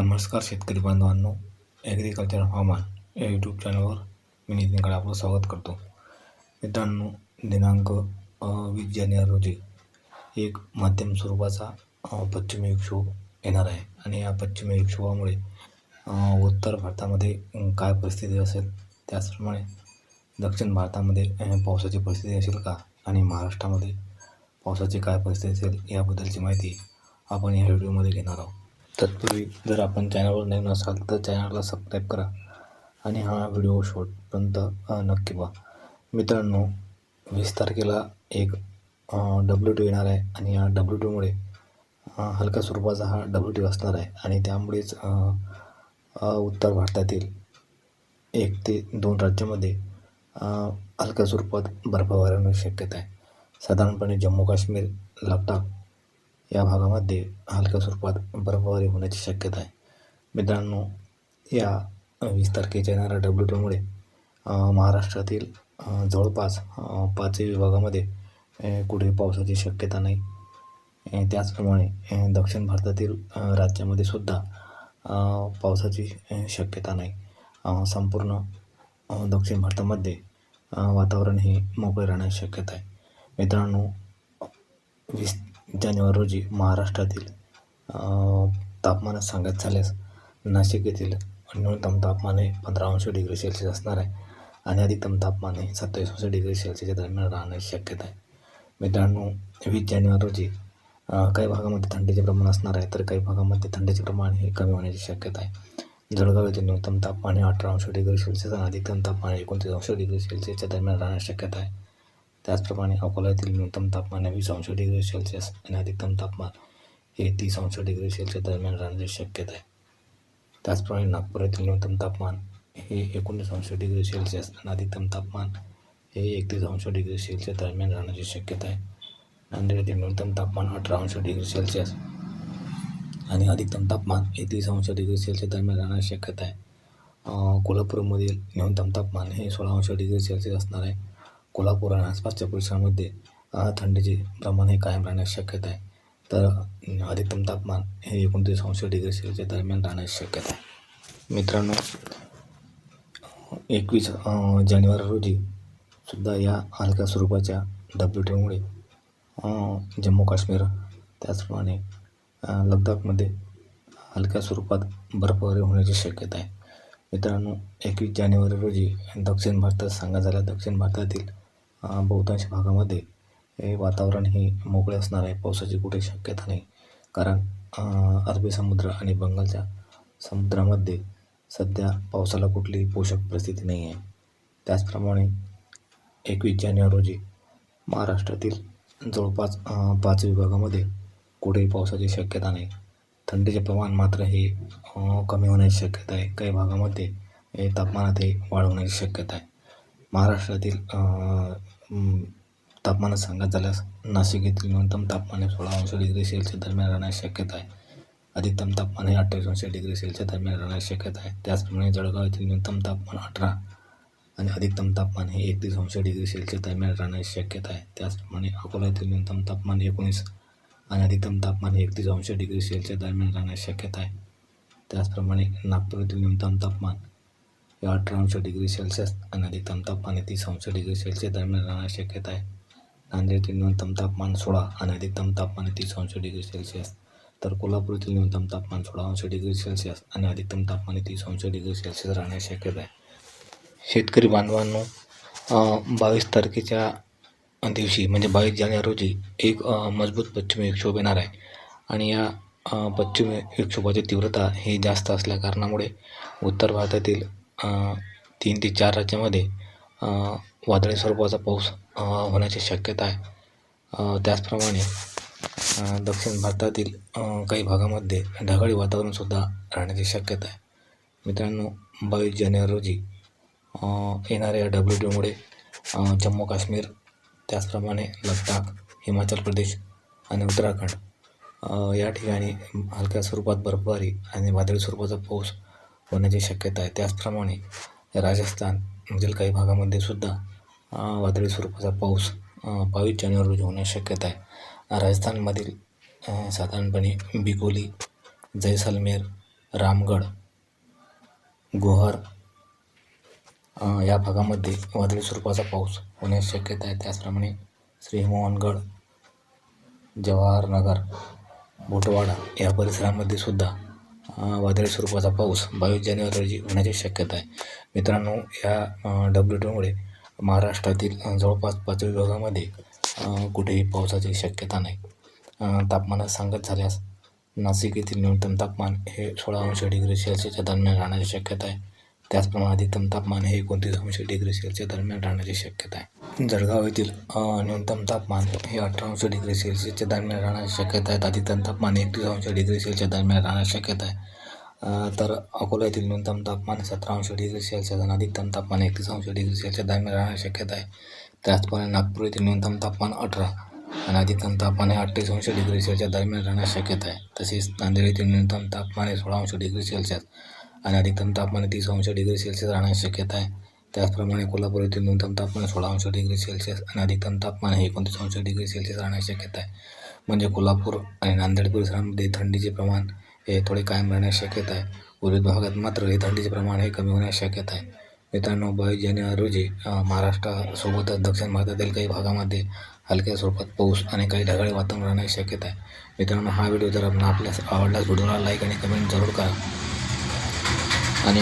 नमस्कार शेतकरी बांधवांनो ॲग्रिकल्चर हवामान या यूट्यूब चॅनलवर मी नितीनकडे आपलं स्वागत करतो. मित्रांनो दिनांक वीस जानेवारी रोजी एक मध्यम स्वरूपाचा पश्चिमी विक्षोभ येणार आहे आणि या पश्चिमी विक्षोभामुळे उत्तर भारतामध्ये काय परिस्थिती असेल त्याचप्रमाणे दक्षिण भारतामध्ये पावसाची परिस्थिती असेल का आणि महाराष्ट्रामध्ये पावसाची काय परिस्थिती असेल याबद्दलची माहिती आपण या व्हिडिओमध्ये घेणार आहोत. तत्पूर्वी जर आपण चॅनलवर नवीन असाल तर चॅनलला सबस्क्राईब करा. आणि हा व्हिडिओ शॉर्टपर्यंत नक्की पहा. मित्रांनो वीस तारखेला एक डब्ल्यू टी येणार आहे आणि या डब्ल्यू टीमुळे हलका स्वरूपाचा हा डब्ल्यू टी असणार आहे. आणि त्यामुळेच उत्तर भारतातील एक ते दोन राज्यामध्ये हलक्या स्वरूपात बर्फावरी होण्याची शक्यता आहे. साधारणपणे जम्मू काश्मीर लडाख या भागामध्ये हलक्या स्वरूपात बर्फबारी होण्याची शक्यता आहे. मित्रांनो या वीस तारखेच्या येणाऱ्या डब्ल्यू टीमुळे महाराष्ट्रातील जवळपास पाचही विभागामध्ये कुठे पावसाची शक्यता नाही. त्याचप्रमाणे दक्षिण भारतातील राज्यामध्ये सुद्धा पावसाची शक्यता नाही. संपूर्ण दक्षिण भारतामध्ये वातावरण हे मोकळे राहण्याची शक्यता आहे. मित्रांनो जानेवारी रोजी महाराष्ट्रातील तापमानात सांगत झाल्यास नाशिक येथील न्यूनतम तापमान हे पंधरा अंश डिग्री सेल्सिअस असणार आहे आणि अधिकतम तापमान हे सत्तावीस अंश डिग्री सेल्सिअसच्या दरम्यान राहण्याची शक्यता आहे. मित्रांनो वीस जानेवारी रोजी काही भागामध्ये थंडीचे प्रमाण असणार आहे तर काही भागामध्ये थंडीचे प्रमाण हे कमी होण्याची शक्यता आहे. जळगाव येथील न्यूनतम तापमान हे अठरा अंश डिग्री सेल्सिअस आणि अधिकतम तापमान एकोणतीस अंश डिग्री सेल्सिअसच्या दरम्यान राहण्याची शक्यता आहे. त्याचप्रमाणे अकोला येथील न्यूनतम तापमान वीस अंश डिग्री सेल्सिअस आणि अधिकतम तापमान हे तीस अंश डिग्री सेल्सिअस दरम्यान राहण्याची शक्यता आहे. त्याचप्रमाणे नागपूर येथील न्यूनतम तापमान हे एकोणीस अंश डिग्री सेल्सिअस आणि अधिकतम तापमान हे एकतीस अंश डिग्री सेल्सिअस दरम्यान राहण्याची शक्यता आहे. नांदेड येथील न्यूनतम तापमान अठरा अंश डिग्री सेल्सिअस आणि अधिकतम तापमान हे तीस अंश डिग्री सेल्सिअस दरम्यान राहण्याची शक्यता आहे. कोल्हापूरमधील न्यूनतम तापमान हे सोळा अंश डिग्री सेल्सिअस असणार आहे. कोल्हापूर आणि आसपासच्या परिसरामध्ये थंडीचे प्रमाण हे कायम राहण्याची शक्यता आहे. तर अधिकतम तापमान हे एकोणतीस अंश डिग्री सेल्सिअसच्या दरम्यान राहण्याची शक्यता आहे. मित्रांनो एकवीस जानेवारी रोजी सुद्धा या हलक्या स्वरूपाच्या डब्ल्यू टीमुळे जम्मू काश्मीर त्याचप्रमाणे लद्दाखमध्ये हलक्या स्वरूपात बर्फबारी होण्याची शक्यता आहे. मित्रांनो एकवीस जानेवारी रोजी दक्षिण भारतात सांगा झाला दक्षिण भारतातील बहुतांश भागामध्ये हे वातावरण हे मोकळे असणार आहे. पावसाची कुठे शक्यता नाही. कारण अरबी समुद्र आणि बंगालच्या समुद्रामध्ये सध्या पावसाला कुठलीही पोषक परिस्थिती नाही आहे. त्याचप्रमाणे एकवीस जानेवारी रोजी महाराष्ट्रातील जवळपास पाच विभागामध्ये कुठेही पावसाची शक्यता नाही. थंडीचे प्रमाण मात्र हे कमी होण्याची शक्यता आहे. काही भागामध्ये हे तापमानात हे वाढ होण्याची शक्यता आहे. महाराष्ट्रातील तापमानात सांगत झाल्यास नाशिक येथील न्यूनतम तापमान हे सोळा अंश डिग्री सेल्सिअस दरम्यान राहण्याची शक्यता आहे. अधिकतम तापमान हे अठ्ठावीस अंश डिग्री सेल्सिअस दरम्यान राहण्याची शक्यता आहे. त्याचप्रमाणे जळगाव येथील न्यूनतम तापमान अठरा आणि अधिकतम तापमान हे एकतीस अंश डिग्री सेल्सिअस दरम्यान राहण्याची शक्यता आहे. त्याचप्रमाणे अकोला येथील न्यूनतम तापमान एकोणीस आणि अधिकतम तापमान हे एकतीस अंश डिग्री सेल्सिअस दरम्यान राहण्याची शक्यता आहे. त्याचप्रमाणे नागपूर येथील न्यूनतम तापमान या अठरा अंश डिग्री सेल्सिअस आणि अधिकतम तापमान तीस अंश डिग्री सेल्सिअस दरम्यान राहण्याची शक्यता आहे. नांदेड न्यूनतम तापमान सोळा आणि अधिकतम तापमान तीस अंश डिग्री सेल्सिअस तर कोल्हापूर येथील न्यूनतम तापमान सोळा अंश डिग्री सेल्सिअस आणि अधिकतम तापमान तीस अंश डिग्री सेल्सिअस राहण्याची शक्यता आहे. शेतकरी बांधवांनो बावीस तारखेच्या दिवशी म्हणजे बावीस जानेवारी रोजी एक मजबूत पश्चिमी विक्षोभ येणार आहे. आणि या पश्चिमी विक्षोभाची तीव्रता ही जास्त असल्या कारणामुळे उत्तर भारतातील तीन ते चार राज्यामध्ये वादळी स्वरूपाचा पाऊस होण्याची शक्यता आहे. त्याचप्रमाणे दक्षिण भारतातील काही भागामध्ये ढगाळी वातावरणसुद्धा राहण्याची शक्यता आहे. मित्रांनो बावीस जानेवारी रोजी येणाऱ्या डब्ल्यू डीमुळे जम्मू काश्मीर त्याचप्रमाणे लडाख हिमाचल प्रदेश आणि उत्तराखंड या ठिकाणी हलक्या स्वरूपात बर्फबारी आणि वादळी स्वरूपाचा पाऊस होण्याची शक्यता आहे. त्याचप्रमाणे राजस्थानमधील काही भागामध्ये सुद्धा वादळी स्वरूपाचा पाऊस बावीस जानेवारी रोजी होण्याची शक्यता आहे. राजस्थानमधील साधारणपणे बिगोली जैसलमेर रामगड गोहर या भागामध्ये वादळी स्वरूपाचा पाऊस होण्याची शक्यता आहे. त्याचप्रमाणे श्रीमोहनगड जवाहरनगर बोटवाडा या परिसरामध्ये सुद्धा वादळी स्वरूपाचा पाऊस बावीस जानेवारी रोजी होण्याची शक्यता आहे. मित्रांनो या डब्ल्यू टूमुळे महाराष्ट्रातील जवळपास पाच विभागामध्ये कुठेही पावसाची शक्यता नाही. तापमानात सांगत झाल्यास नाशिक येथील न्यूनतम तापमान हे सोळा अंश डिग्री सेल्सिअसच्या दरम्यान राहण्याची शक्यता आहे. त्याचप्रमाणे अधिकतम तापमान हे एकोणतीस अंश डिग्री सेल्सिअसच्या दरम्यान राहण्याची शक्यता आहे. जळगाव येथील न्यूनतम तापमान हे अठरा अंश डिग्री सेल्सिअसच्या दरम्यान राहण्याची शक्यता आहे. अधिकतम तापमान एकतीस अंश डिग्री सेल्सिअसच्या दरम्यान राहण्याची शक्यता आहे. तर अकोला येथील न्यूनतम तापमान सतरा अंश डिग्री सेल्सिअस आणि अधिकतम तापमान एकतीस अंश डिग्री सेल्सिअसच्या दरम्यान राहण्याची शक्यता आहे. त्याचप्रमाणे नागपूर येथील न्यूनतम तापमान अठरा आणि अधिकतम तापमान हे अठ्ठावीस अंश डिग्री सेल्सिअसच्या दरम्यान राहण्याची शक्यता आहे. तसेच नांदेड येथील न्यूनतम तापमान हे सोळा अंश डिग्री सेल्सिअस आणि अधिकतम तापमान तीस अंश डिग्री सेल्सिअस राहण्याची शक्यता आहे. त्याचप्रमाणे कोल्हापूर येथील न्यूनतम तापमान सोळा अंश डिग्री सेल्सिअस आणि अधिकतम तापमान हे एकोणतीस अंश डिग्री सेल्सिअस राहण्याची शक्यता आहे. म्हणजे कोल्हापूर आणि नांदेड परिसरामध्ये थंडीचे प्रमाण हे थोडे कायम राहण्याची शक्यता आहे. उर्वरित भागात मात्र हे थंडीचे प्रमाण हे कमी होण्याची शक्यता आहे. मित्रांनो बावीस जानेवारी रोजी महाराष्ट्रासोबतच दक्षिण भारतातील काही भागामध्ये हलक्या स्वरूपात पाऊस आणि काही ढगाळी वातावरण राहण्याची शक्यता आहे. मित्रांनो हा व्हिडिओ जर आपण आपल्यास आवडल्यास व्हिडिओला लाईक आणि कमेंट जरूर करा. आणि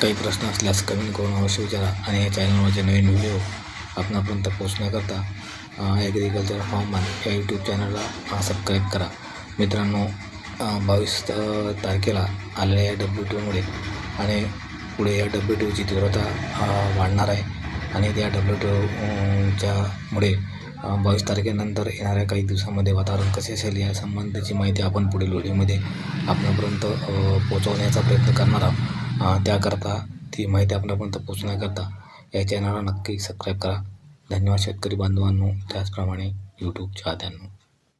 काही प्रश्न असल्यास कमेंट करून अवश्य विचारा आणि या चॅनलवरचे नवीन व्हिडिओ आपणापर्यंत पोहोचण्याकरता ॲग्रिकल्चर हवामान या यूट्यूब चॅनलला सबस्क्राईब करा. मित्रांनो बावीस तारखेला आलेल्या या डब्ल्यू टूमुळे आणि पुढे या डब्ल्यू टूची तीव्रता वाढणार आहे. आणि त्या डब्ल्यू टूच्यामुळे बावीस तारखेनंतर येणाऱ्या काही दिवसामध्ये वातावरण कसे असेल या संबंधीची माहिती आपण पुढील व्हिडिओमध्ये आपल्यापर्यंत पोहोचवण्याचा प्रयत्न करणार आहोत. त्याकरता ती माहिती आपल्यापर्यंत पोचण्याकरता या चॅनलला नक्की सबस्क्राईब करा. धन्यवाद शेतकरी बांधवांनो त्याचप्रमाणे यूट्यूब चाहत्यांनो